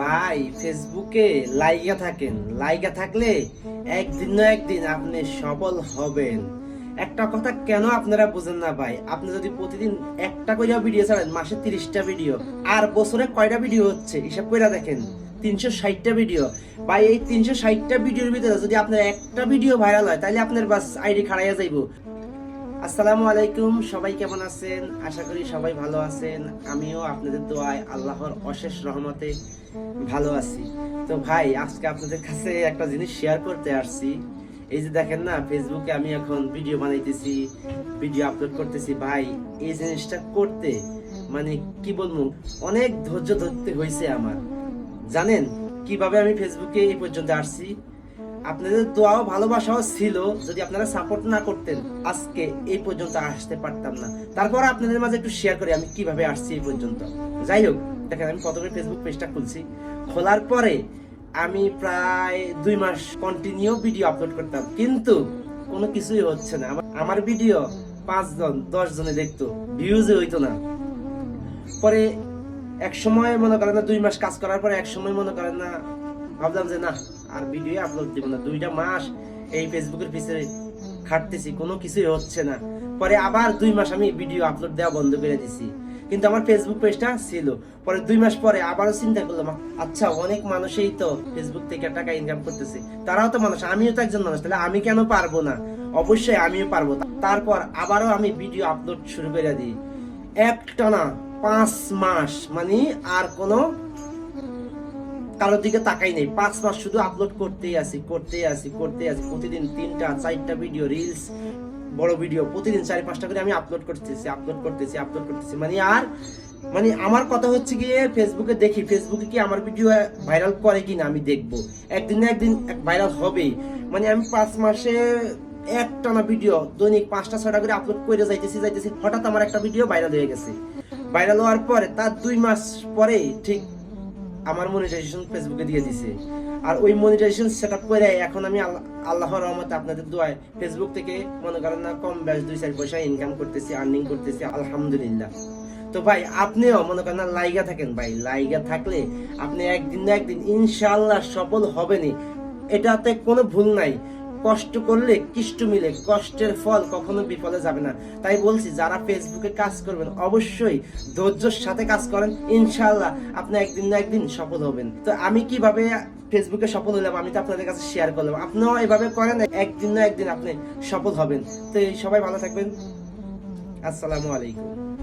ভাই ফেসবুকে লাইগা থাকেন। লাইগা থাকলে একদিন না একদিন আপনি সফল হবেন। একটা কথা কেন আপনারা বুঝেন না ভাই? আপনি যদি প্রতিদিন একটা কইরা ভিডিও ছাড়েন, মাসে তিরিশটা ভিডিও আর বছরে কয়টা ভিডিও হচ্ছে? হিসাব কইরা দেখেন, তিনশো ষাটটা ভিডিও ভাই, এই তিনশো ষাটটা ভিডিওর ভিতরে যদি আপনার একটা ভিডিও ভাইরাল হয় তাহলে আপনার বাস আইডি খাড়াইয়া যাইবো। আসসালামু আলাইকুম, সবাই কেমন আছেন? আশা করি সবাই ভালো আছেন। আমিও আপনাদের দোয়ায় আল্লাহর অশেষ রহমতে ভালো আছি। তো ভাই, আজকে আপনাদের কাছে একটা জিনিস শেয়ার করতে আসছি। এই যে দেখেন না ফেসবুকে আমি এখন ভিডিও বানাইতেছি ভিডিও আপলোড করতেছি। ভাই, এই জিনিসটা করতে মানে কি বলব, অনেক ধৈর্য ধরতে হয়েছে আমার। জানেন, কীভাবে আমি ফেসবুকে এই পর্যন্ত আসছি? আপনাদের দোয়াও, ভালোবাসাও ছিল যদি আপনারা সাপোর্ট না করতেন। আজকে এই পর্যন্ত আসতে পারতাম না। তারপর আপনাদের মাঝে একটু শেয়ার করি আমি কীভাবে আসছি এই পর্যন্ত। যাই হোক, দেখেন আমি প্রথমে ফেসবুক পেজটা খুলছি। খোলার পরে আমি প্রায় দুই মাস কন্টিনিউ ভিডিও আপলোড করতাম। কিন্তু কোনো কিছুই হচ্ছে না। আমার- ভিডিও পাঁচজন দশ জনে দেখতো। ভিউজে হইতো না। পরে এক সময় মনে করেন না, দুই মাস কাজ করার পরে এক সময় মনে করেন না, ভাবলাম যে না আর ভিডিও আপলোড দিব না। দুইটা মাস এই ফেসবুকের পিছনে খাটতেছি, কোনো কিছুই হচ্ছে না। পরে আবার দুই মাস আমি ভিডিও আপলোড দেওয়া বন্ধ করে দিছি। কিন্তু আমার ফেসবুক পেজটা ছিল। পরে দুই মাস পরে আবারও চিন্তা করলাম আচ্ছা অনেক মানুষই তো ফেসবুক থেকে টাকা ইনকাম করতেছে। তারাও তো মানুষ, আমিও তো একজন মানুষ, তাহলে আমি কেন পারব না? অবশ্যই আমিও পারব। তারপর আবারও আমি ভিডিও আপলোড শুরু করে দিই। একটানা পাঁচ মাস মানে আর কোনো কারোর দিকে তাকাই নেই। পাঁচ মাস শুধু আপলোড করতেই আসি করতেই আসি করতেই আসি প্রতিদিন তিনটা, চারটা ভিডিও রিলস বড় ভিডিও প্রতিদিন চারি পাঁচটা করে আমি আপলোড করতেছি আপলোড করতেছি আপলোড করতেছি। মানে আর মানে আমার কথা হচ্ছে গিয়ে ফেসবুকে দেখি ফেসবুকে কি আমার ভিডিও ভাইরাল করে কিনা আমি দেখব। একদিন না একদিন ভাইরাল হবেই। মানে আমি পাঁচ মাসে একটানা ভিডিও দৈনিক পাঁচটা ছটা করে আপলোড করে যাইতেছি যাইতেছি, হঠাৎ আমার একটা ভিডিও ভাইরাল হয়ে গেছে। ভাইরাল হওয়ার পরে, তার দুই মাস পরে ঠিক আমার মনিটাইজেশন ফেসবুকে দিয়ে দিছে। আর ওই মনিটাইজেশন সেট আপ করে এখন আমি আল্লাহর রহমতে আপনাদের দোয়ায় ফেসবুক থেকে মনে করেন না কম ব্যাস দুই চার পয়সা ইনকাম করতেছি আর্নিং করতেছি, আলহামদুলিল্লাহ। তো ভাই, আপনিও মনে করেন না লাইগা থাকেন ভাই, লাইগা থাকলে আপনি একদিন না একদিন ইনশাল্লাহ সফল হবেনই। এটাতে কোনো ভুল নাই। কষ্ট করলে কিষ্ট মিলে, কষ্টের ফল কখনো বিফলে যাবে না। তাই বলছি, যারা ফেসবুকে কাজ করবেন, অবশ্যই ধৈর্যের সাথে কাজ করেন ইনশাল্লাহ আপনি একদিন না একদিন সফল হবেন। তো আমি কীভাবে ফেসবুকে সফল হলাম, আমি তো আপনাদের কাছে শেয়ার করলাম। আপনিও এভাবে করেন, একদিন না একদিন আপনি সফল হবেন। তো সবাই ভালো থাকবেন। আসসালামু আলাইকুম।